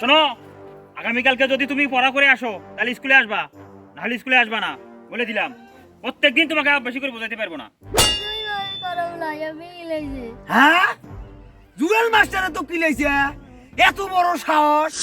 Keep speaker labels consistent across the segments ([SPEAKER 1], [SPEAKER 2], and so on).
[SPEAKER 1] শোনো আগামীকালকে যদি তুমি পড়া করে আসো তাহলে স্কুলে আসবা। নাহলে স্কুলে আসবা না বলে দিলাম। প্রত্যেকদিন তোমাকে আর বেশি করে বোঝাতে পারব না।
[SPEAKER 2] হ্যাঁ? জুয়েল মাস্টারে তো কি লাইছে এত বড় সাহস।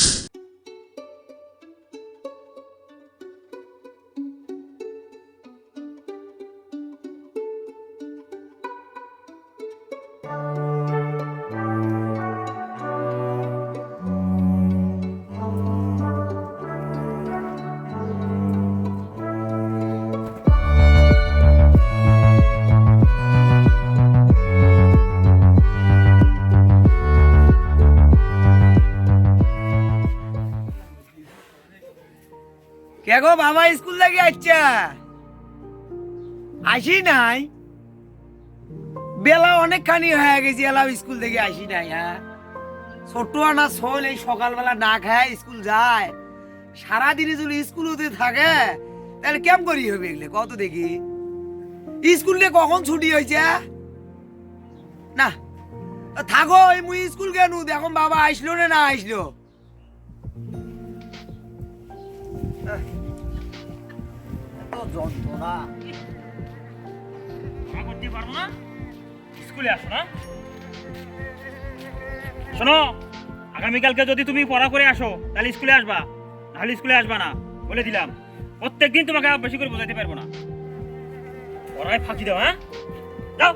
[SPEAKER 2] গো বাবা স্কুল থেকে আচ্ছা আসি নাই। বেলা অনেকখানি হয়ে গেছে এলাম স্কুল থেকে আসি নাই হ্যাঁ। ছোট্ট না শোন এই সকালবেলা না খায়, স্কুল যায়। সারাদিনে যদি স্কুল হতে থাকে, তাহলে কেম করি হবে এগুলো? কত দেখি। স্কুল নিয়ে কখন ছুটি হয়েছে? না, থাকো মুই স্কুল কেন দেখুন বাবা আসলো না না আসলো। যন্ত্রণা।
[SPEAKER 1] শোনো, আগামীকালকে যদি তুমি পড়া করে আসো, তাহলে স্কুলে আসবা। নাহলে স্কুলে আসবা না, বলে দিলাম। প্রত্যেকদিন তোমাকে বেশি করে বোঝাতে পারব না। পড়ায় ফাঁকি দাও হ্যাঁ? যাও,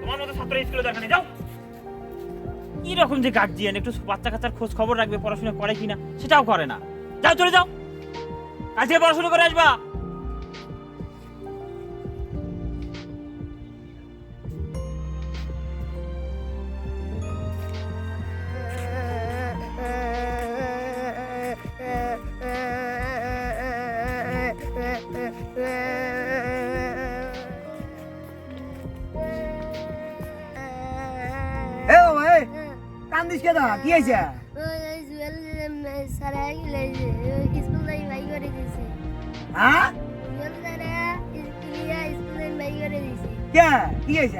[SPEAKER 1] তোমার মতো ছাত্র স্কুলে দরকার যাও। কি রকম যে গার্জিয়ান, একটু বাচ্চা কাচ্চার খোঁজ খবর রাখবে, পড়াশোনা করে কিনা, সেটাও করে না। যাও, চলে যাও। আজকে পড়াশোনা করে আসবা।
[SPEAKER 2] কান্দিস কে দা কি? হয়েছে? হ্যাঁ? হয়েছে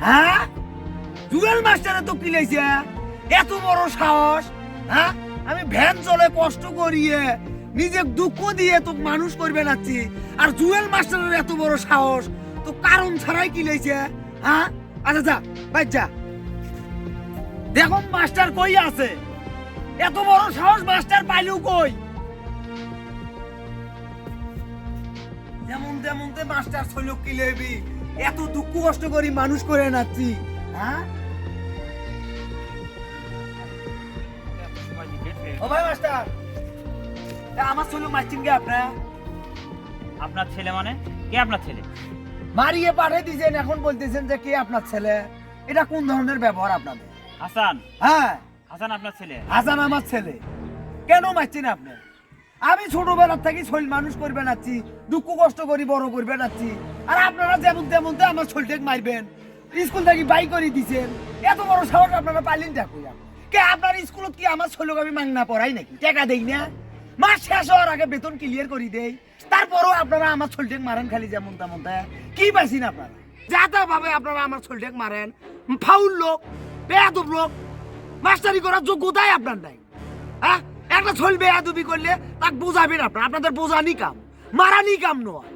[SPEAKER 2] হ্যাঁ কি লাইছে এত বড় সাহস হ্যাঁ? আমি ভ্যান চলে কষ্ট করিয়ে নিজে দুঃখ দিয়ে তো মানুষ করবে নাচ্ছি আর জুয়েল মাস্টারের এত বড় সাহস, তো কারণ ছাড়াই কি লাইছে হ্যাঁ? আচ্ছা যা যা। দেখো মাস্টার কই আছে। এত বড় সাহস মাস্টার কই? যেমন তেমন তে মাস্টার কি লেবি এত দুঃখ কষ্ট করি মানুষ করে নাচ্ছি হ্যাঁ? ও ভাই মাস্টার আমার ছিল মারছেন কে আপনার?
[SPEAKER 1] আপনার ছেলে মানে? কে আপনার ছেলে?
[SPEAKER 2] মারিয়ে পাঠিয়ে দিয়েছেন এখন বলতেছেন যে কে আপনার ছেলে? এটা কোন ধরনের ব্যবহার আপনাদের?
[SPEAKER 1] হাসান।
[SPEAKER 2] হ্যাঁ।
[SPEAKER 1] হাসান আপনার ছেলে।
[SPEAKER 2] হাসান আমার ছেলে। কেন মারছেন আপনি? আমি ছোটবেলার থেকে শৈল মানুষ করবে নাচ্ছি দুঃখ কষ্ট করি বড় করবে নাচ্ছি আর আপনারা যেমন তেমন তো আমার শৈলটেক মারবেন। স্কুল থেকে বাই করে দিছেন এত বড় সাহস আপনারা পাইলেন দেখো। কে আপনার স্কুলত কি আমার শৈলক আমি মাংনা পড়াই নাকি? টাকা দেই না? মাস শেষ হওয়ার আগে বেতন ক্লিয়ার করে দেই। তারপরও আপনারা আমার শৈলটেক মারেন খালি যেমন তেমন কি পাইছেন আপনারা? যা তা ভাবে আপনারা আমার শৈলটেক মারেন, ফাউল লোক, বেয়াদব লোক, মাস্টারি করার যোগ্যতাই আপনার নাই। হ্যাঁ? একটা ছল বেয়াদবি করলে তাকে বোঝাবেন আপনার, আপনাদের বোঝানি কাম। মারানি কাম নয়।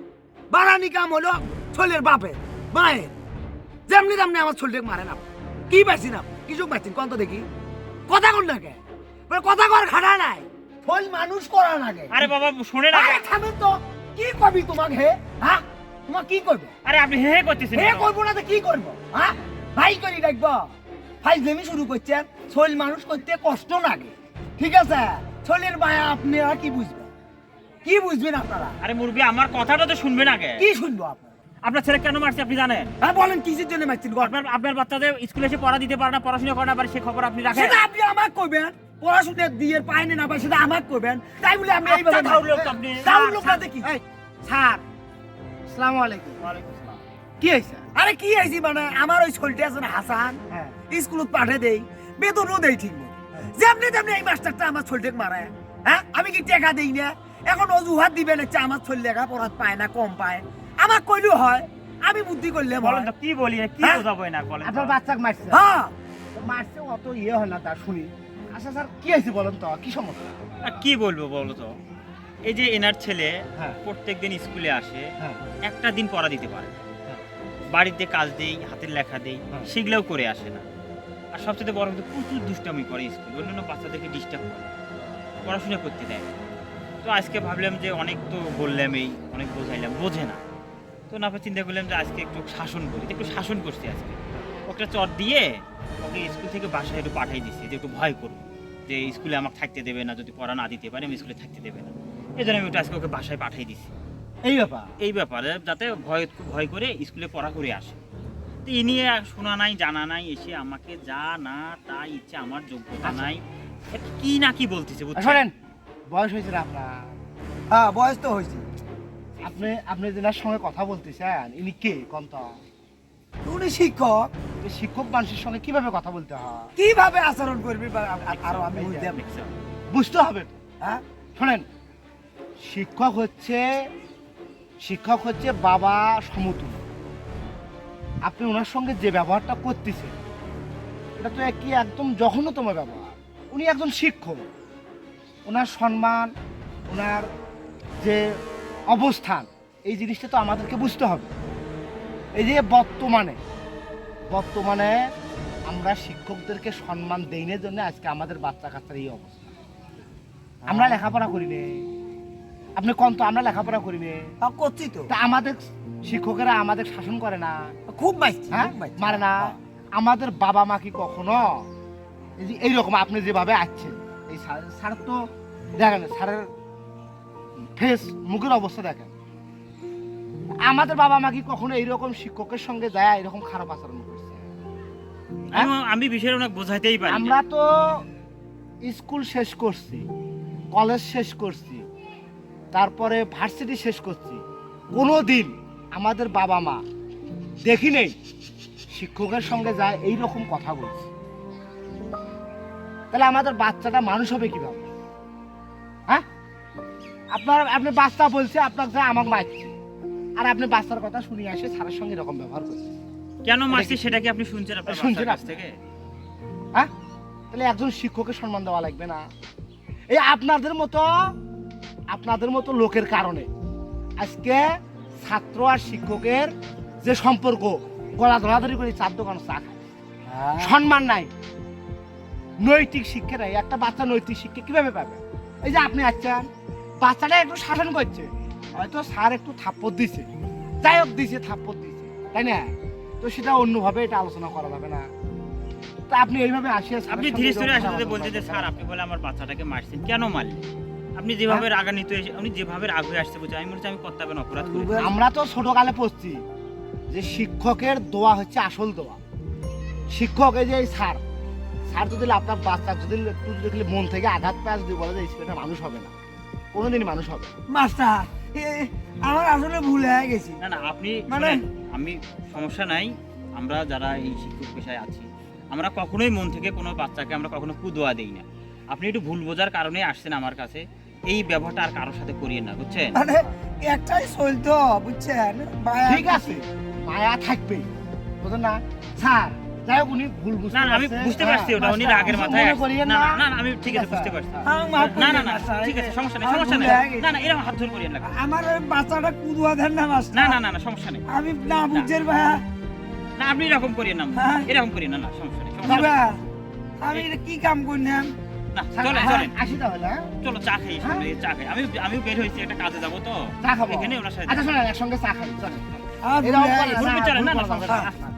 [SPEAKER 2] বাড়ানি কাম হলো ছোলের বাপের, মায়ের। যেমনি তেমনি আমার ছলটেক মারেন আপনি। কি পাইছেন আপনি? কিছু পাইছেন? কত দেখি। কথা কন না কে? কথা কর খাড়া নাই। ছল মানুষ করা লাগে।
[SPEAKER 1] আরে বাবা শুনে না।
[SPEAKER 2] আরে থামেন তো কি কবি তোমাকে হে? হ্যাঁ তোমার কি করবে?
[SPEAKER 1] আরে আপনি হে হে করতেছেন
[SPEAKER 2] হে? করব না তো কি করব হ্যাঁ ভাই করি রাখব ফাইজলেমি শুরু করছেন শৈল মানুষ করতে কষ্ট লাগে ঠিক আছে? শৈলের মায়া আপনারা কি বুঝবেন? কি বুঝবেন আপনারা?
[SPEAKER 1] আরে মুরবি আমার কথাটা তো শুনবেন আগে।
[SPEAKER 2] কি শুনব আপনারা?
[SPEAKER 1] আপনার ছেলে কেন মারছে আপনি জানেন?
[SPEAKER 2] হ্যাঁ বলেন কিসের জন্য মারছেন?
[SPEAKER 1] আপনার আপনার বাচ্চাদের স্কুলে এসে পড়া দিতে পারে না পড়াশোনা করে না পারে সে খবর আপনি রাখেন?
[SPEAKER 2] সেটা আপনি আমাকে করবেন পড়াশোনা দিয়ে পায়নি না পায় সেটা আমাকে করবেন তাই বলে আমি এইভাবে
[SPEAKER 1] আচ্ছা,
[SPEAKER 2] লোকটা দেখি।
[SPEAKER 3] স্যার আসসালামু আলাইকুম।
[SPEAKER 1] ওয়ালাইকুম আসসালাম।
[SPEAKER 3] কি হয়েছে?
[SPEAKER 2] আরে কি মানে আমার ওই ছোলটে আছে না হাসান।
[SPEAKER 3] হ্যাঁ।
[SPEAKER 2] স্কুলত পাঠে দেই বেতনও দেই ঠিক মতো। যেমনি তেমনি এই মাস্টারটা আমার ছোলটেক মারায় হ্যাঁ আমি কি টাকা দেই না? এখন অজুহাত দিবেন হচ্ছে আমার ছোল লেখা পড়াত পায় না কম পায়। আমার কইলেও হয় আমি বুদ্ধি করলে
[SPEAKER 1] বলেন তো কি বলি কি
[SPEAKER 2] হ্যাঁ?
[SPEAKER 1] বোঝাবো না বলেন
[SPEAKER 3] আপনার বাচ্চাকে মারছে।
[SPEAKER 2] হ্যাঁ।
[SPEAKER 3] মারছে অত ইয়ে হয় না তার শুনি। আচ্ছা স্যার কি হয়েছে বলেন তো? কি সমস্যা?
[SPEAKER 1] আর কি বলব বলো তো? এই যে এনার ছেলে
[SPEAKER 3] হ্যাঁ।
[SPEAKER 1] প্রত্যেকদিন স্কুলে আসে
[SPEAKER 3] হ্যাঁ।
[SPEAKER 1] একটা দিন পড়া দিতে পারে না।
[SPEAKER 3] হ্যাঁ।
[SPEAKER 1] বাড়িতে কাজ দেই হাতের লেখা দেই
[SPEAKER 3] হ্যাঁ।
[SPEAKER 1] সেগুলোও করে আসে না। আর সবচেয়ে বড় কথা প্রচুর দুষ্টামি করে স্কুল। অন্যান্য বাচ্চাদেরকে ডিস্টার্ব করে। পড়াশোনা করতে দেয় না। তো আজকে ভাবলাম যে অনেক তো বললাম এই অনেক বোঝাইলাম বোঝে না। তো না পরে চিন্তা করলাম যে আজকে একটু শাসন করি। তো একটু শাসন করছি আজকে। ওকে চট দিয়ে ওকে স্কুল থেকে বাসায় একটু পাঠাই দিচ্ছি যে একটু ভয় করব যে স্কুলে আমাকে থাকতে দেবে না যদি পড়া না দিতে পারে আমি স্কুলে থাকতে দেবে না। এই জন্য আমি একটু আজকে ওকে বাসায় পাঠিয়ে দিচ্ছি
[SPEAKER 3] এই ব্যাপার?
[SPEAKER 1] এই ব্যাপারে যাতে ভয় ভয় করে স্কুলে পড়া করে আসে। তো এ নিয়ে শোনা নাই জানা নাই এসে আমাকে যা না তা ইচ্ছে আমার যোগ্যতা নাই। কি না কি বলতেছে?
[SPEAKER 3] শোনেন বয়স হয়েছে না আপনার?
[SPEAKER 2] হ্যাঁ বয়স তো হয়েছে।
[SPEAKER 3] আপনি আপনি যেনার সঙ্গে কথা বলতেছেন ইনি কে? কোন তো
[SPEAKER 2] উনি শিক্ষক।
[SPEAKER 3] শিক্ষক মানুষের সঙ্গে কীভাবে কথা বলতে হয়?
[SPEAKER 2] কীভাবে আচরণ করবি? আরও আমি বুঝতে হবে। হ্যাঁ?
[SPEAKER 3] শোনেন শিক্ষক হচ্ছে শিক্ষক হচ্ছে বাবা সমতুল্য। আপনি ওনার সঙ্গে যে ব্যবহারটা করতেছেন এটা তো একই একদম জঘন্যতম ব্যবহার। উনি একজন শিক্ষক। ওনার সম্মান ওনার যে অবস্থান এই জিনিসটা তো আমাদেরকে বুঝতে হবে। এই যে বর্তমানে বর্তমানে আমরা শিক্ষকদেরকে সম্মান দেইনের জন্য আজকে আমাদের বাচ্চা কাচ্চার এই অবস্থা। আমরা লেখাপড়া করি নে আপনি কম তো আমরা লেখাপড়া করি নে
[SPEAKER 2] হ্যাঁ, করছি তো।
[SPEAKER 3] তা আমাদের শিক্ষকেরা আমাদের শাসন করে না।
[SPEAKER 2] খুব মাইছি
[SPEAKER 3] হ্যাঁ? মারে না। আমাদের বাবা মা কি কখনো এই যে এইরকম আপনি যেভাবে আসছেন এই স্যার তো দেখেন স্যারের ফেস মুখের অবস্থা দেখেন। আমাদের বাবা মা কি কখনো এইরকম শিক্ষকের সঙ্গে যায় এরকম খারাপ আচরণ হ্যাঁ?
[SPEAKER 1] আমি- বিষয়টা ওনাকে বোঝাইতেই পারি।
[SPEAKER 3] আমরা তো স্কুল শেষ করছি কলেজ শেষ করছি তারপরে ভার্সিটি শেষ করছি। কোনো দিন আমাদের বাবা মা দেখি নেই শিক্ষকের সঙ্গে যায় এই রকম কথা বলছি। তাহলে আমাদের বাচ্চাটা মানুষ হবে কীভাবে? হ্যাঁ? আপনার আপনি বাচ্চা বলছে আপনার যা আমাকে মারছে আর আপনি বাচ্চার কথা শুনে আসে স্যারের সঙ্গে এরকম ব্যবহার করছে
[SPEAKER 1] কেন মারছি সেটা কি আপনি শুনছেন আপনার
[SPEAKER 3] শুনছেন
[SPEAKER 1] কাছ থেকে?
[SPEAKER 3] হ্যাঁ তাহলে একজন শিক্ষকের সম্মান দেওয়া লাগবে না। এই আপনাদের মতো আপনাদের মতো লোকের কারণে আজকে ছাত্র আর শিক্ষকের যে সম্পর্ক গলা ধরাধরি করে চার দোকান চা খায়।
[SPEAKER 2] হ্যাঁ।
[SPEAKER 3] সম্মান নাই। নৈতিক শিক্ষা নাই। একটা বাচ্চা নৈতিক শিক্ষা কীভাবে পাবে? এই যে আপনি আছেন বাচ্চাটা একটু শাসন করছে। হয়তো স্যার একটু থাপ্পড় দিছে। যাই হোক দিছে থাপ্পড় দিছে। তাই না? তো সেটা অন্যভাবে এটা আলোচনা করা যাবে না। তা আপনি এইভাবে আসিয়া
[SPEAKER 1] আপনি ধীরে ধীরে আসলে বলছেন যে স্যার আপনি বলে আমার বাচ্চাটাকে মারছেন কেন মারলেন? আপনি যেভাবে
[SPEAKER 3] হ্যাঁ?
[SPEAKER 1] রাগান্বিত আপনি যেভাবে রাগ হয়ে আসতে বলছেন আমি মনে হচ্ছে আমি কর্তাবেন অপরাধ করেছি
[SPEAKER 3] আমরা তো ছোটকালে পড়ছি যে শিক্ষকের দোয়া হচ্ছে আসল দোয়া। শিক্ষক এই যে এই স্যার স্যার যদি আপনার বাচ্চা যদি একটু যদি খালি মন থেকে আঘাত পায় যদি বলে যে ছেলেটা মানুষ হবে না কোনোদিনই মানুষ হবে।
[SPEAKER 2] মাস্টার এ, আমার আসলে ভুল হয়ে গেছি।
[SPEAKER 1] না না আপনি
[SPEAKER 2] মানে-
[SPEAKER 1] আমি সমস্যা নাই আমরা যারা এই শিক্ষক পেশায় আছি আমরা কখনোই মন থেকে কোনো বাচ্চাকে আমরা কখনো কুদোয়া দিই না। আপনি একটু ভুল বোঝার কারণে আসছেন আমার কাছে এই ব্যবহারটা আর কারোর সাথে করিয়ে না বুঝছেন?
[SPEAKER 2] মানে একটাই চলতো বুঝছেন? মায়া-
[SPEAKER 3] ঠিক আছে মায়া থাকবে বুঝলেন না? স্যার যাই উনি ভুল বুঝতে
[SPEAKER 1] না আমি বুঝতে পারছি ওটা উনি রাগের মাথায়
[SPEAKER 3] মনে
[SPEAKER 1] আসছে।
[SPEAKER 3] করিয়েন
[SPEAKER 1] না
[SPEAKER 3] না
[SPEAKER 1] না না, আমি ঠিক আছে বুঝতে পারছি
[SPEAKER 2] হ্যাঁ,
[SPEAKER 1] না না না ঠিক আছে সমস্যা নেই সমস্যা নেই না না এরকম হাত ধরে করিয়েন না
[SPEAKER 2] আমার বাচ্চাটা কুদুয়া দেন না মাস্টার
[SPEAKER 1] না না না না সমস্যা নেই
[SPEAKER 2] আমি না বুঝছেন ভাইয়া
[SPEAKER 1] না আপনি এরকম করিয়েন না
[SPEAKER 2] হ্যাঁ।
[SPEAKER 1] এরকম করিয়েন না না সমস্যা নেই সমস্যা
[SPEAKER 2] আমি কি কাম করলাম
[SPEAKER 3] হ্যাঁ, আসি তাহলে হ্যাঁ?
[SPEAKER 1] চলো চা খাই
[SPEAKER 3] হ্যাঁ?
[SPEAKER 1] চা খাই আমি আমি বের হয়েছি একটা কাজে যাব তো
[SPEAKER 3] চা খাব
[SPEAKER 1] এখানে ওনার সাথে
[SPEAKER 3] আচ্ছা শোনেন একসঙ্গে চা খাই চলেন
[SPEAKER 2] আমার
[SPEAKER 3] এরকম
[SPEAKER 2] হয়ে
[SPEAKER 3] করেন
[SPEAKER 2] গেছে।
[SPEAKER 1] বলবি চলেন, না, না,